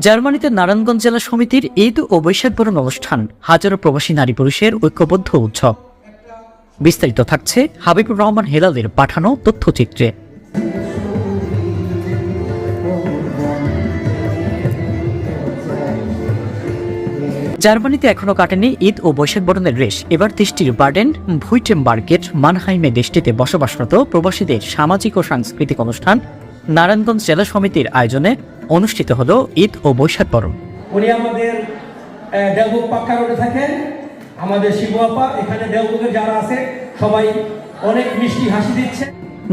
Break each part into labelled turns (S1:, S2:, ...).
S1: জার্মানিতে নারায়ণগঞ্জ জেলা সমিতির ঈদ ও বৈশাখ বরণ অনুষ্ঠান, হাজারো প্রবাসী নারী পুরুষের ঐক্যবদ্ধ উৎসব। বিস্তারিত থাকছে হাবিবুর রহমান হেলালের পাঠানো তথ্যচিত্রে। জার্মানিতে এখনও কাটেনি ঈদ ও বৈশাখ বরণের রেশ। এবার দেশটির বার্ডেন ভুইটেমবার্গের মানহাইমে দেশটিতে বসবাসরত প্রবাসীদের সামাজিক ও সাংস্কৃতিক অনুষ্ঠান নারায়ণগঞ্জ জেলা সমিতির আয়োজনে অনুষ্ঠিত হলো ঈদ ও বৈশাখ বরণ।
S2: উনি আমাদের পাক্কা রোডে থাকেন। আমাদের শিবু আপা এখানে যারা আছে সবাই অনেক মিষ্টি হাসি দিচ্ছে।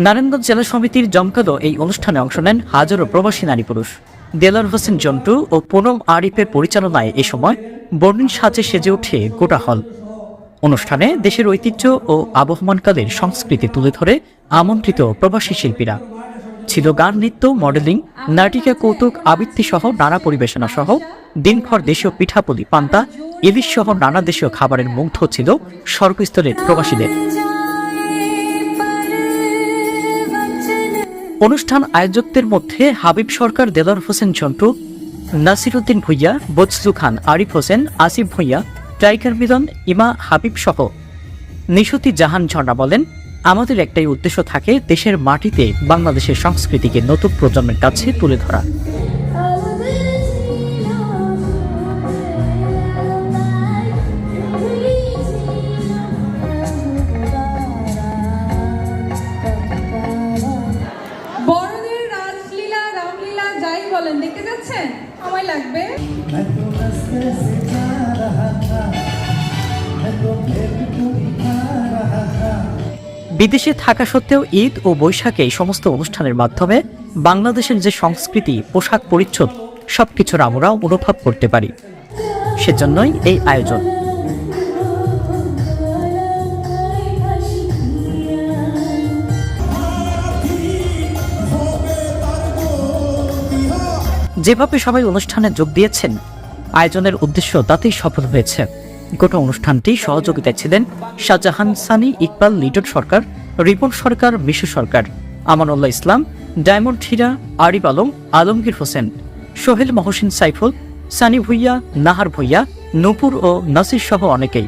S1: নারায়ণগঞ্জ জেলা সমিতির জমকালো এই অনুষ্ঠানে অংশ নেন হাজারো প্রবাসী নারী পুরুষ। দেলার হোসেন জন্টু ও পুনম আরিফের পরিচালনায় এ সময় বর্ণিল সাজে সেজে ওঠে গোটা হল। অনুষ্ঠানে দেশের ঐতিহ্য ও আবহমানকালের সংস্কৃতি তুলে ধরে আমন্ত্রিত প্রবাসী শিল্পীরা। ছিল গান, নৃত্য, মডেলিং, নাটিকা, কৌতুক, আবৃত্তি সহ নানা পরিবেশনা সহ দিনভর দেশীয় পিঠাপুলি, পান্তা, ইলিশ সহ নানা দেশীয় খাবারের মুগ্ধ ছিল সর্বস্তরের প্রবাসীদের। অনুষ্ঠান আয়োজকদের মধ্যে হাবিব সরকার দেলার হোসেন চন্টু নাসিরুদ্দিন ভুইয়া বজলু খান, আরিফ হোসেন, আসিফ ভুইয়া টাইগার মিলন, ইমা হাবিব সহ। নিশুতি জাহান ঝর্ণা বলেন, আমাদের একটাই উদ্দেশ্য থাকে দেশের মাটিতে বাংলাদেশের সংস্কৃতিকে নতুন প্রজন্মের কাছে তুলে ধরা।
S3: বলেন, দেখতে যাচ্ছেন? সময় লাগবে।
S1: বিদেশে থাকা সত্ত্বেও ঈদ ও বৈশাখে এই সমস্ত অনুষ্ঠানের মাধ্যমে বাংলাদেশের যে সংস্কৃতি, পোশাক পরিচ্ছদ, সবকিছুর আমরা অনুভব করতে পারি। সেজন্যই এই আয়োজন। যেভাবে সবাই অনুষ্ঠানে যোগ দিয়েছেন, আয়োজনের উদ্দেশ্য তাতেই সফল হয়েছে। গোটা অনুষ্ঠানটি সহযোগিতায় ছিলেন শাহজাহান সানি, ইকবাল, লিটন সরকার, রিপন সরকার, মিশু সরকার, আমানুল্লাহ ইসলাম, ডায়মন্ড হীরা, আরিফ আলম, আলমগীর হোসেন, সোহেল মহসিন সাইফুল, সানি ভুইয়া, নাহার ভুইয়া, নূপুর ও নাসির সহ অনেকেই।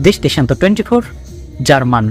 S1: দেশ দেশান্ত টোয়েন্টি ফোর জার্মান।